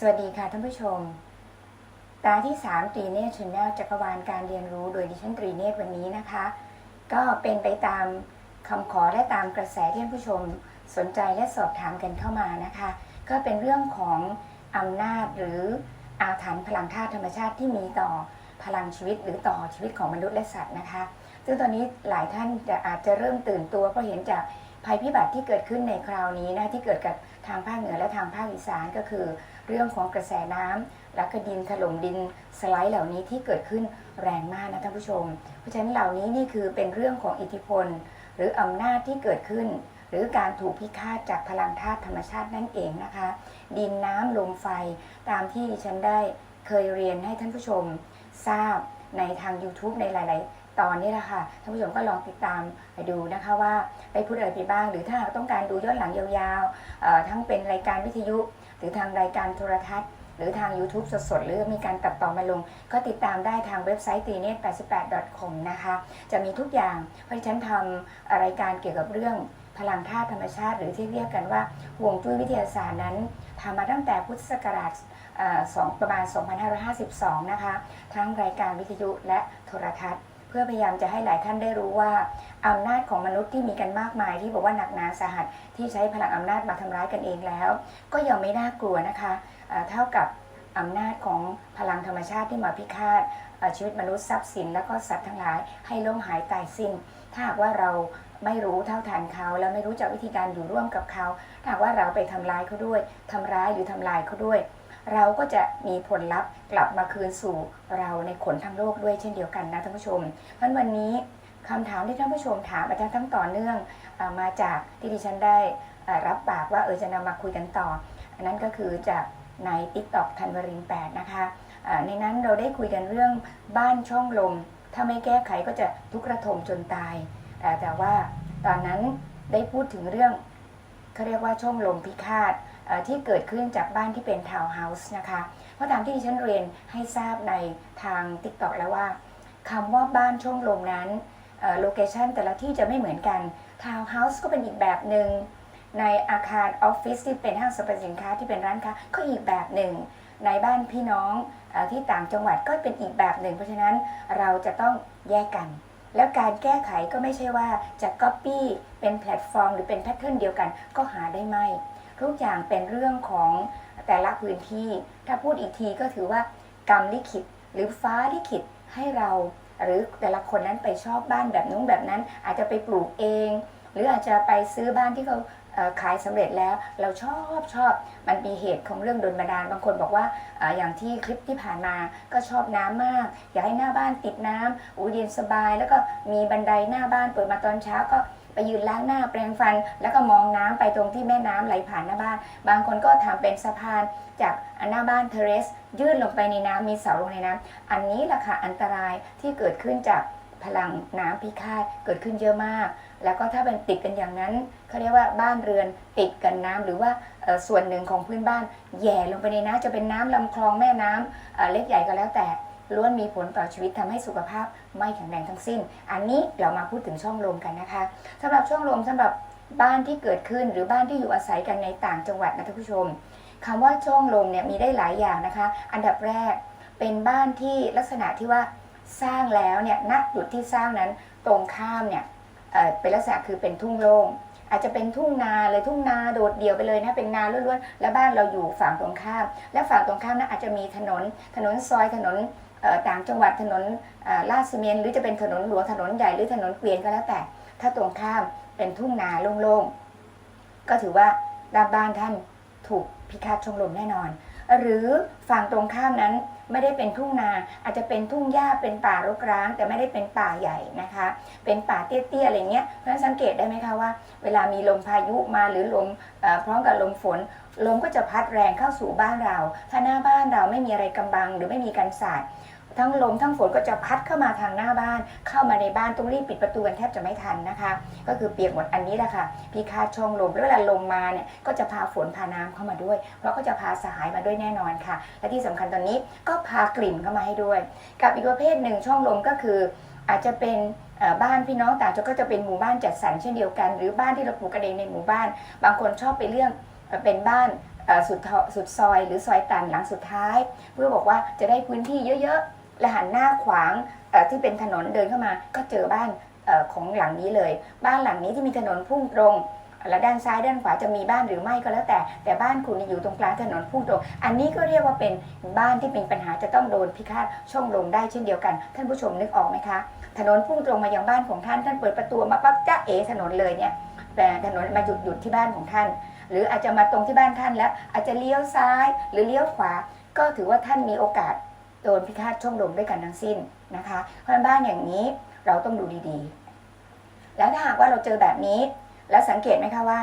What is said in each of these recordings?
สวัสดีค่ะท่านผู้ชม ตาที่ 3 ตรีเนตชนแนลจักรวาลการเรียนรู้โดยดิฉันตรีเนตวันนี้นะคะ ก็เป็นไปตามคำขอและตามกระแสที่ท่านผู้ชมสนใจและสอบถามกันเข้ามานะคะ ก็เป็นเรื่องของอำนาจหรืออาถรรพ์พลังธาตุธรรมชาติที่มีต่อพลังชีวิตหรือต่อชีวิตของมนุษย์และสัตว์นะคะ ซึ่งตอนนี้หลายท่านจะอาจจะเริ่มตื่นตัวเพราะเห็นจากภัยพิบัติที่เกิดขึ้นในคราวนี้นะที่เกิดกับทางภาคเหนือและทางภาคอีสานก็คือ เรื่องของกระแสน้ำและก็ดินถล่มดินสไลด์เหล่านี้ที่เกิดขึ้นแรงมากนะท่านผู้ชม เพราะฉะนั้นเหล่านี้นี่คือเป็นเรื่องของอิทธิพล หรืออำนาจที่เกิดขึ้น หรือการถูกพิฆาตจากพลังธาตุธรรมชาตินั่นเองนะคะ ดินน้ำลมไฟตามที่ดิฉันได้เคยเรียนให้ท่านผู้ชมทราบในทาง YouTube ในหลาย ๆ ตอนนี้แหละค่ะท่านผู้ชมก็ลองติดตามไปดูนะคะว่าไปพูดอะไรไปบ้าง หรือถ้าต้องการดูย้อนหลังยาวๆ ทั้งเป็นรายการวิทยุ หรือทางรายการโทรทัศน์ หรือทาง YouTube สดๆ หรือมีการตัดต่อมาลง ก็ติดตามได้ทางเว็บไซต์ t ีเนต88 com นะคะ จะมีทุกอย่าง เพราะฉันทำรายการเกี่ยวกับเรื่องพลังธาตุธรรมชาติ หรือที่เรียกกันว่าห่วงจุ้ยวิทยาศาสตร์นั้นทำมาตั้งแต่พุทธศักราชเอ่อสองประมาณ 2552 นะคะ ทั้งรายการวิทยุและโทรทัศน์ พื่อพยายามจะให้หลายท่านได้รู้ว่าอำนาจของมนุษย์ที่มีกันมากมายที่บอกว่าหนักหนาสาหัสที่ใช้พลังอำนาจมาทำร้ายกันเองแล้ว ก็ยังไม่น่ากลัวนะคะเท่ากับอำนาจของพลังธรรมชาติที่มาพิฆาตชีวิตมนุษย์ทรัพย์สิน แล้วก็สัตว์ทั้งหลายให้ล่มหายตายสิ้น ถ้าหากว่าเราไม่รู้เท่าทันเขาแล้วไม่รู้จักวิธีการอยู่ร่วมกับเขาถ้าหากว่าเราไปทำร้ายเขาด้วยทำร้ายหรือทำลายเขาด้วย เราก็จะมีผลลัพธ์กลับมาคืนสู่เราในขนทั้งโลกด้วยเช่นเดียวกันนะท่านผู้ชม เพราะฉะนั้นวันนี้คำถามที่ท่านผู้ชมถามอาจารย์ทั้งต่อเนื่องอมาจากที่ดิฉันได้รับปากว่าเออจะนำมาคุยกันต่อ อันนั้นก็คือจากใน t ิ k t o k ธันวริน8นะคะในนั้นเราได้คุยกันเรื่องบ้านช่องลม ถ้าไม่แก้ไขก็จะทุกระทมจนตาย แต่ว่าตอนนั้นได้พูดถึงเรื่องเขาเรียกว่าช่องลมพิฆาต ที่เกิดขึ้นจากบ้านที่เป็นทาวน์เฮาส์นะคะ เพราะตามที่ดิฉันเรียนให้ทราบในทาง t ิ k t o k แล้วว่าคำว่าบ้านช่องลมนั้นโลเคชันแต่ละที่จะไม่เหมือนกันทาวน์เฮาส์ก็เป็นอีกแบบหนึ่งในอาคารออฟฟิศที่เป็นห้างสรรพสินค้าที่เป็นร้านค้าก็อีกแบบหนึ่ง ในบ้านพี่น้องอที่ต่างจังหวัดก็เป็นอีกแบบหนึ่ง เพราะฉะนั้นเราจะต้องแยกกัน แล้วการแก้ไขก็ไม่ใช่ว่าจะ Copy เป็นแพลตฟอร์ม หรือเป็นแพทเทิร์นเดียวกันก็หาได้ไม่ ทุกอย่างเป็นเรื่องของแต่ละพื้นที่ ถ้าพูดอีกทีก็ถือว่ากรรมลิขิตหรือฟ้าลิขิตให้เรา หรือแต่ละคนนั้นไปชอบบ้านแบบนู้นแบบนั้น อาจจะไปปลูกเอง หรืออาจจะไปซื้อบ้านที่เขาขายสำเร็จแล้วเราชอบชอบมันมีเหตุของเรื่องดลบันดาลบางคนบอกว่าออย่างที่คลิปที่ผ่านมาก็ชอบน้ำมาก อยากให้หน้าบ้านติดน้ำอูเย็นสบาย แล้วก็มีบันไดหน้าบ้านเปิดมาตอนเช้าก็ ไปยืนล้างหน้าแปรงฟัน แล้วก็มองน้ำไปตรงที่แม่น้ำไหลผ่านหน้าบ้าน บางคนก็ทำเป็นสะพานจากหน้าบ้านเทเรส ยื่นลงไปในน้ำมีเสาลงในน้ำอันนี้แหละค่ะอันตรายที่เกิดขึ้นจากพลังน้ำพิฆาตเกิดขึ้นเยอะมาก แล้วก็ถ้าเป็นติดกันอย่างนั้นเขาเรียกว่าบ้านเรือนติดกันน้ำหรือว่าส่วนหนึ่งของพื้นบ้านแย่ลงไปในน้ำจะเป็นน้ำลำคลองแม่น้ำเอ่อเล็กใหญ่ก็แล้วแต่ ล้วนมีผลต่อชีวิตทำให้สุขภาพไม่แข็งแรงทั้งสิ้น อันนี้เรามาพูดถึงช่องลมกันนะคะสำหรับช่องลมสำหรับบ้านที่เกิดขึ้นหรือบ้านที่อยู่อาศัยกันในต่างจังหวัดนะท่านผู้ชมคำว่าช่องลมเนี่ยมีได้หลายอย่างนะคะ อันดับแรกเป็นบ้านที่ลักษณะที่ว่าสร้างแล้วเนี่ยณจุดที่สร้างนั้นตรงข้ามเนี่ยเเป็นลักษณะคือเป็นทุ่งโล่ง อาจจะเป็นทุ่งนาเลยทุ่งนาโดดเดี่ยวไปเลยนะเป็นนาล้วนๆและบ้านเราอยู่ฝั่งตรงข้าม และฝั่งตรงข้ามนั้นอาจจะมีถนนถนนซอยถนนต่างจังหวัดถนนลาดซีเมนหรือจะเป็นถนนหลวงถนนใหญ่หรือถนนเกวียนก็แล้วแต่ ถ้าตรงข้ามเป็นทุ่งนาโล่งๆก็ถือว่าด้านบ้านท่านถูกพิฆาตชงลมแน่นอน หรือฝั่งตรงข้ามนั้น ไม่ได้เป็นทุ่งนา อาจจะเป็นทุ่งหญ้าเป็นป่ารกร้าง แต่ไม่ได้เป็นป่าใหญ่นะคะ เป็นป่าเตี้ยๆอะไรเงี้ยเพราะฉะนั้นสังเกตได้ไหมคะว่า เวลามีลมพายุมาหรือลมอพร้อมกับลมฝนลมก็จะพัดแรงเข้าสู่บ้านเรา ถ้าหน้าบ้านเราไม่มีอะไรกำบังหรือไม่มีกันศาสตร์ ทั้งลมทั้งฝนก็จะพัดเข้ามาทางหน้าบ้าน เข้ามาในบ้านต้องรีบปิดประตูกันแทบจะไม่ทันนะคะ ก็คือเปียกหมดอันนี้แหละค่ะพิฆาช่องลมแล้วเวลาลมมาเนี่ยก็จะพาฝนพาน้ำเข้ามาด้วย เพราะก็จะพาสหายมาด้วยแน่นอนค่ะ และที่สำคัญตอนนี้ก็พากลิ่นเข้ามาให้ด้วย กับอีกประเภทหนึ่งช่องลมก็คืออาจจะเป็นบ้านพี่น้องต่างจังก็จะเป็นหมู่บ้านจัดสรรเช่นเดียวกัน หรือบ้านที่เราปลูกกันเองในหมู่บ้าน บางคนชอบไปเรื่องเป็นบ้านสุดสุดซอย หรือซอยตันหลังสุดท้าย เพื่อบอกว่าจะได้พื้นที่เยอะๆ และหันหน้าขวางที่เป็นถนนเดินเข้ามา ก็เจอบ้านอของหลังนี้เลย บ้านหลังนี้ที่มีถนนพุ่งตรงและด้านซ้ายด้านขวาจะมีบ้านหรือไม่ก็แล้วแต่ แต่บ้านคุณอยู่ตรงกลางถนนพุ่งตรง อันนี้ก็เรียกว่าเป็นบ้านที่มีปัญหาจะต้องโดนพิฆาตช่องลมได้เช่นเดียวกัน ท่านผู้ชมนึกออกไหมคะ ถนนพุ่งตรงมายังบ้านของท่านท่านเปิดประตูมาปั๊บจ้าเอถนนเลยเนี่ยแต่ถนนมาหยุดหยุดที่บ้านของท่าน หรืออาจจะมาตรงที่บ้านท่านแล้ว อาจจะเลี้ยวซ้ายหรือเลี้ยวขวา ก็ถือว่าท่านมีโอกาส โดนพิฆาตช่องลมด้วยกันทั้งสิ้นนะคะ เพราะฉะนั้นบ้านอย่างนี้เราต้องดูดีๆ แล้วถ้าหากว่าเราเจอแบบนี้ แล้วสังเกตไหมคะว่า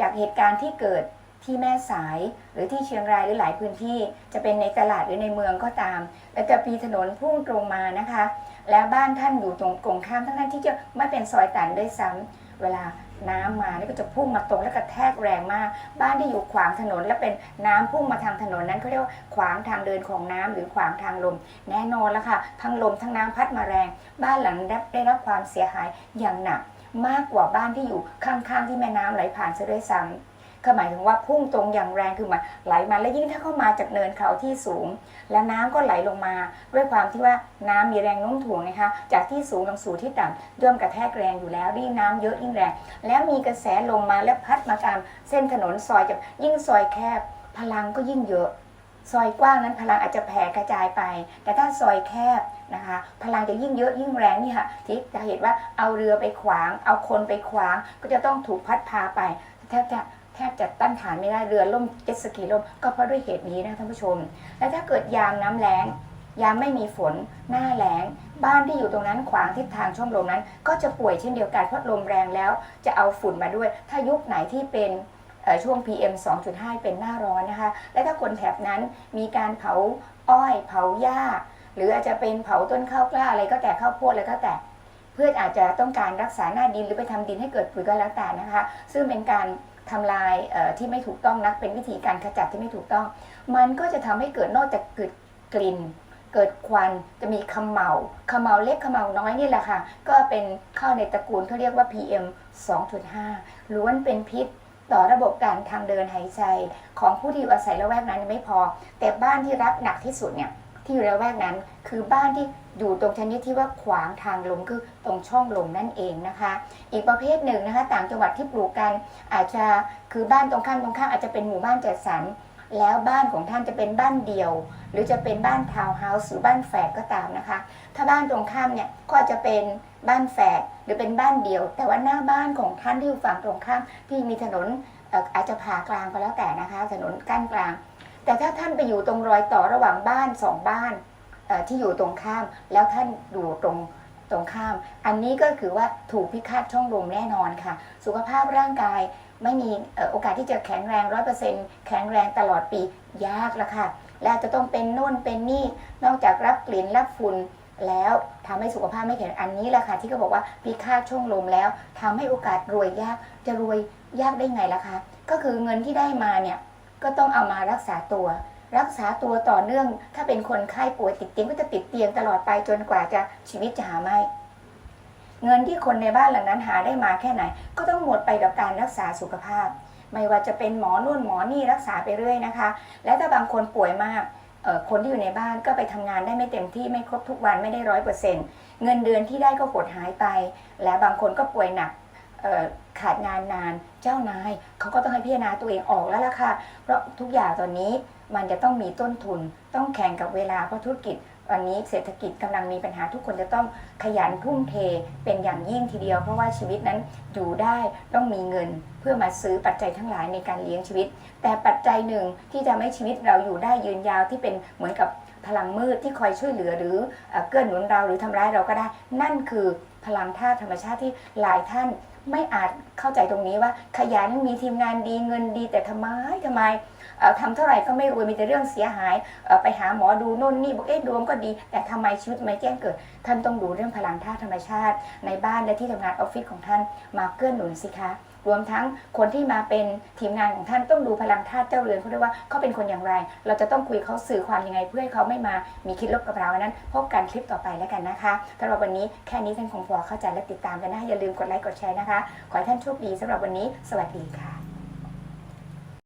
จากเหตุการณ์ที่เกิดที่แม่สายหรือที่เชียงรายหรือหลายพื้นที่ จะเป็นในตลาดหรือในเมืองก็ตาม แล้วจะมีถนนพุ่งตรงมานะคะ แล้วบ้านท่านอยู่ตรงตรงข้ามทั้งนั้นที่จะไม่เป็นซอยตันด้วยซ้ำ เวลาน้ำมานี่ก็จะพุ่งมาตรงและกระแทกแรงมาก บ้านที่อยู่ขวางถนนและเป็นน้ำพุ่งมาทางถนนนั้นเขาเรียกว่าขวางทางเดินของน้ำหรือขวางทางลม แน่นอนแล้วค่ะทั้งลมทั้งน้ำพัดมาแรง บ้านหลังได้ได้รับความเสียหายอย่างหนัก มากกว่าบ้านที่อยู่ข้างๆที่แม่น้ำไหลผ่านซะด้วยซ้ำ ก็หมายถึงว่าพุ่งตรงอย่างแรงคือมันไหลมาและยิ่งถ้าเข้ามาจากเนินเขาที่สูง แล้วน้ำก็ไหลลงมา ด้วยความที่ว่าน้ำมีแรงโน้มถ่วงนะคะจากที่สูงลงสู่ที่ต่ำย่อมกระแทกแรงอยู่แล้วยิ่งน้ำเยอะยิ่งแรง แล้วมีกระแสลมมาแล้วพัดมาตามเส้นถนนซอยจะยิ่งซอยแคบ พลังก็ยิ่งเยอะซอยกว้างนั้นพลังอาจจะแผ่กระจายไป แต่ถ้าซอยแคบนะคะ พลังจะยิ่งเยอะยิ่งแรงนี่ค่ะที่จะเห็นว่าเอาเรือไปขวาง เอาคนไปขวาง ก็จะต้องถูกพัดพาไปแทบจะ แทบจะต้านทานไม่ได้เรือล่มเจ็ตสกีล่มก็เพราะด้วยเหตุนี้นะท่านผู้ชม และถ้าเกิดยามน้ำแล้งยามไม่มีฝนหน้าแล้ง บ้านที่อยู่ตรงนั้นขวางทิศทางช่องลมนั้น ก็จะป่วยเช่นเดียวกันเพราะลมแรงแล้ว จะเอาฝุ่นมาด้วย ถ้ายุคไหนที่เป็นช่วง PM 2.5 เป็นหน้าร้อนนะคะ และถ้าคนแถบนั้นมีการเผาอ้อย เผาหญ้า หรืออาจจะเป็นเผาต้นข้าวกล้าอะไรก็แต่ข้าวโพดอะไรก็แต่ เพื่ออาจจะต้องการรักษาหน้าดินหรือไปทำดินให้เกิดปุ๋ยก็แล้วแต่นะคะ ซึ่งเป็นการ ทำลายที่ไม่ถูกต้องนักเป็นวิธีการขจัดที่ไม่ถูกต้อง มันก็จะทำให้เกิดนอกจากเกิดกลิ่น เกิดควันจะมีขมเหลาขมเหลาเล็กขมเหลาน้อยนี่แหละค่ะ ก็เป็นเข้าในตระกูลเขาเรียกว่า PM 2.5ล้วนเป็นพิษต่อระบบการทางเดินหายใจของผู้ที่อยู่อาศัยละแวกนั้นไม่พอ แต่บ้านที่รับหนักที่สุดเนี่ย ที่อยู่ละแวกนั้น คือบ้านที่อยู่ตรงชนิดที่ว่าขวางทางลมคือตรงช่องลมนั่นเองนะคะ อีกประเภทหนึ่งนะคะ ต่างจังหวัดที่ปลูกกันอาจจะคือบ้านตรงข้ามตรงข้ามอาจจะเป็นหมู่บ้านจัดสรรแล้วบ้านของท่านจะเป็นบ้านเดี่ยว หรือจะเป็นบ้านทาวน์เฮาส์หรือบ้านแฝดก็ตามนะคะ ถ้าบ้านตรงข้ามเนี่ยก็จะเป็นบ้านแฝดหรือเป็นบ้านเดี่ยว แต่ว่าหน้าบ้านของท่านที่อยู่ฝั่งตรงข้ามที่มีถนนเอ่ออาจจะผ่ากลางก็แล้วแต่นะคะ ถนนกั้นกลาง แต่ถ้าท่านไปอยู่ตรงรอยต่อระหว่างบ้านสองบ้านที่อยู่ตรงข้าม แล้วท่านอยู่ตรงตรงข้าม อันนี้ก็คือว่าถูกพิฆาตช่องลมแน่นอนค่ะ สุขภาพร่างกายไม่มีโอกาสที่จะแข็งแรงร้อยเปอร์เซ็นต์แข็งแรงตลอดปียากละค่ะ และจะต้องเป็นโน่นเป็นนี่นอกจากรับกลิ่นรับฝุ่นแล้วทำให้สุขภาพไม่แข็งอันนี้แหละค่ะ ที่เขาบอกว่าพิฆาตช่องลมแล้วทำให้โอกาสรวยยากจะรวยยากได้ไงล่ะคะ ก็คือเงินที่ได้มาเนี่ย ก็ต้องเอามารักษาตัว รักษาตัวต่อเนื่อง ถ้าเป็นคนไข้ป่วยติดเตียงก็จะติดเตียงตลอดไปจนกว่าจะชีวิตจะหาไม่ เงินที่คนในบ้านหลังนั้นหาได้มาแค่ไหน ก็ต้องหมดไปกับการรักษาสุขภาพ ไม่ว่าจะเป็นหมอนู่นหมอนี่รักษาไปเรื่อยนะคะ และถ้าบางคนป่วยมากคนที่อยู่ในบ้านก็ไปทำงานได้ไม่เต็มที่ไม่ครบทุกวันไม่ได้ร้อยเปอร์เซ็นต์เงินเดือนที่ได้ก็หดหายไป และบางคนก็ป่วยหนัก ขาดงานนานเจ้านายเขาก็ต้องให้พิจารณาตัวเองออกแล้วล่ะค่ะ เพราะทุกอย่างตอนนี้มันจะต้องมีต้นทุน ต้องแข่งกับเวลาเพราะธุรกิจวันนี้เศรษฐกิจกำลังมีปัญหาทุกคนจะต้องขยันทุ่มเทเป็นอย่างยิ่งทีเดียว เพราะว่าชีวิตนั้นอยู่ได้ต้องมีเงินเพื่อมาซื้อปัจจัยทั้งหลายในการเลี้ยงชีวิต แต่ปัจจัยหนึ่งที่จะไม่ชีวิตเราอยู่ได้ยืนยาวที่เป็นเหมือนกับ พลังมืดที่คอยช่วยเหลือหรือเกื้อหนุนเราหรือทำร้ายเราก็ได้ นั่นคือพลังธาตุธรรมชาติที่หลายท่านไม่อาจเข้าใจตรงนี้ว่า ขยันมีทีมงานดีเงินดีแต่ทำไมทำไมทำเท่าไหร่ก็ไม่รวยมีแต่เรื่องเสียหายไปหาหมอดูโน่นนี่บอกเอ๊ะดวงก็ดี แต่ทำไมชีวิตไม่แจ้งเกิด ท่านต้องดูเรื่องพลังธาตุธรรมชาติ ในบ้านและที่ทำงานออฟฟิศของท่านมาเกื้อหนุนสิคะ รวมทั้งคนที่มาเป็นทีมงานของท่านต้องดูพลังธาตุเจ้าเรือนเขาด้วยว่าเขาเป็นคนอย่างไร เราจะต้องคุยเขาสื่อความยังไง เพื่อให้เขาไม่มามีคิดลบกับเราอันนั้น พบกันคลิปต่อไปแล้วกันนะคะสำหรับวันนี้แค่นี้ท่านคงพอเข้าใจและติดตามกันนะอย่าลืมกดไลค์กดแชร์นะคะ ขอให้ท่านโชคดีสำหรับวันนี้ สวัสดีค่ะ